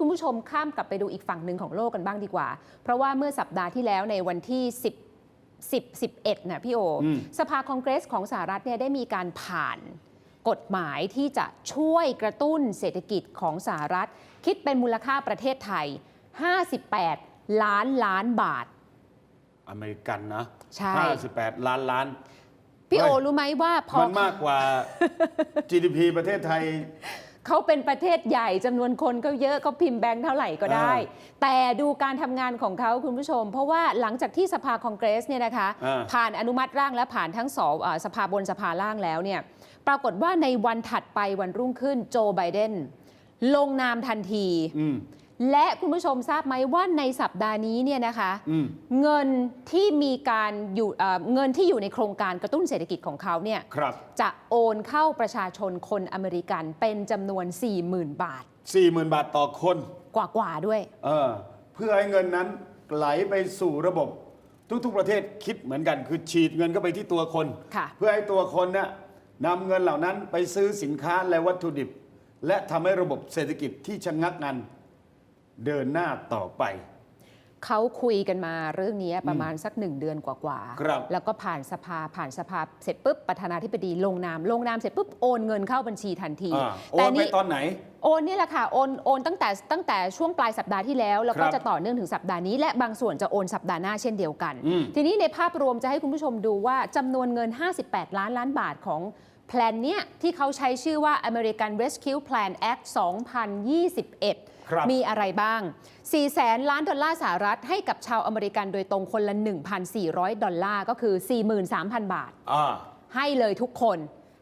คุณผู้ชมข้ามกลับไปดูอีกฝั่งหนึ่งของโลกกันบ้างดีกว่า เพราะว่าเมื่อสัปดาห์ที่แล้วในวันที่ 10 10 11นะพี่โออมสภาคองเกรสของสหรัฐเนี่ยได้มีการผ่านกฎหมายที่จะช่วยกระตุ้นเศรษฐกิจของสหรัฐ คิดเป็นมูลค่าประเทศไทย 58 ล้านล้านบาท อเมริกันนะใช่ 58 ล้านล้าน พี่โอเฮ้ยรู้ไหมว่าพอมันมากกว่า GDP ประเทศไทย เขาเป็นประเทศใหญ่จำนวนคนก็เยอะเขาพิมพ์แบงค์เท่าไหร่ก็ได้อ่แต่ดูการทำงานของเขาคุณผู้ชม เพราะว่าหลังจากที่สภาคองเกรสเนี่ยนะคะ อ่า ผ่านอนุมัติร่างและผ่านทั้งสองเอ่อสภาบนสภาล่างแล้วเนี่ยปรากฏว่าในวันถัดไปวันรุ่งขึ้นโจไบเดนลงนามทันที อืม และคุณผู้ชมทราบไหมว่าในสัปดาห์นี้เนี่ยนะคะอืมเงินที่มีการอยู่เอ่อเงินที่อยู่ในโครงการกระตุ้นเศรษฐกิจของเขาเนี่ยครับจะโอนเข้าประชาชนคนอเมริกันเป็นจำนวน 40,000 บาท 40,000 บาทต่อคน กว่าๆด้วยเออเพื่อให้เงินนั้นไหลไปสู่ระบบทุกๆประเทศคิดเหมือนกัน คือฉีดเงินเข้าไปที่ตัวคนค่ะเพื่อให้ตัวคนเนี่ยนำเงินเหล่านั้นไปซื้อสินค้าและวัตถุดิบ และทำให้ระบบเศรษฐกิจที่ชะงักงัน เดินหน้าต่อไปเขาคุยกันมาเรื่องนี้ประมาณสักหนึ่งเดือนกว่าครับแล้วก็ผ่านสภาผ่านสภาเสร็จปุ๊บประธานาธิบดีลงนาม ลงนามเสร็จปุ๊บโอนเงินเข้าบัญชีทันทีอ่าโอนไปตอนไหน โอนนี่แหละค่ะ โอนโอนตั้งแต่ตั้งแต่ช่วงปลายสัปดาห์ที่แล้ว แล้วก็ครับจะต่อเนื่องถึงสัปดาห์นี้ และบางส่วนจะโอนสัปดาห์หน้าเช่นเดียวกันอืมทีนี้ในภาพรวมจะให้คุณผู้ชมดูว่าจำนวนเงิน 58 ล้านล้านบาทของ แพลนเนี้ยที่เขาใช้ชื่อว่า American Rescue Plan Act 2021ครับมีอะไรบ้าง 4 แสนล้านดอลลาร์สหรัฐให้กับชาวอเมริกันโดยตรงคนละ 1,400 ดอลลาร์ก็คือ 43,000 บาทอ่าให้ให้เลยทุกคน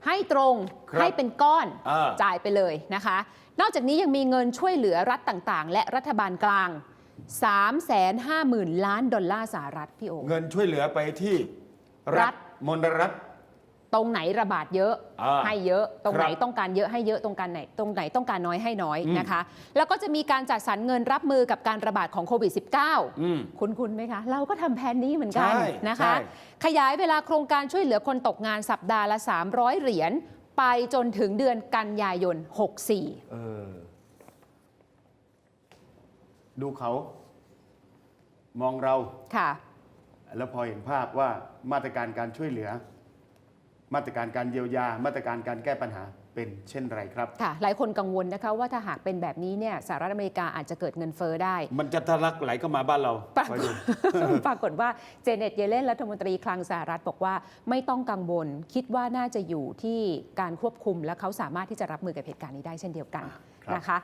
ให้ตรงครับให้เป็นก้อนอ่าจ่ายไปเลยนะคะ นอกจากนี้ยังมีเงินช่วยเหลือรัฐต่างๆ และรัฐบาลกลาง 350,000 ล้านดอลลาร์สหรัฐพี่โอเงินช่วยเหลือไปที่รัรัฐฐมนรัฐ ตรงไหนระบาดเยอะอ่าให้เยอะตรงไหนครับต้องการเยอะให้เยอะตรงการไหนตรงไหนต้องการน้อยให้น้อยอืมนะคะ แล้วก็จะมีการจัดสรรเงินรับมือกับการระบาดของโควิด -19 อืมคุณคุณไหมคะ เราก็ทำแผนนี้เหมือนกันใช่นะคะใช่ขยายเวลาโครงการช่วยเหลือคนตกงานสัปดาห์ละ 300 เหรียญไปจนถึงเดือนกันยายน 64เออดูเขามองเราค่ะ แล้วพอเห็นภาพว่ามาตรการการช่วยเหลือ มาตรการการเยียวยา มาตรการการแก้ปัญหาเป็นเช่นไรครับค่ะหลายคนกังวลนะคะว่าถ้าหากเป็นแบบนี้เนี่ยสหรัฐอเมริกาอาจจะเกิดเงินเฟ้อได้ มันจะทะลักไหลเข้ามาบ้านเราปรากคอยฏดูปรากฏว่าเจเน็ตเยเลนรัฐมนตรีคลังสหรัฐบอกว่าไม่ต้องกังวล คิดว่าน่าจะอยู่ที่การควบคุมและเขาสามารถที่จะรับมือกับเหตุการณ์นี้ได้เช่นเดียวกันครับนะคะ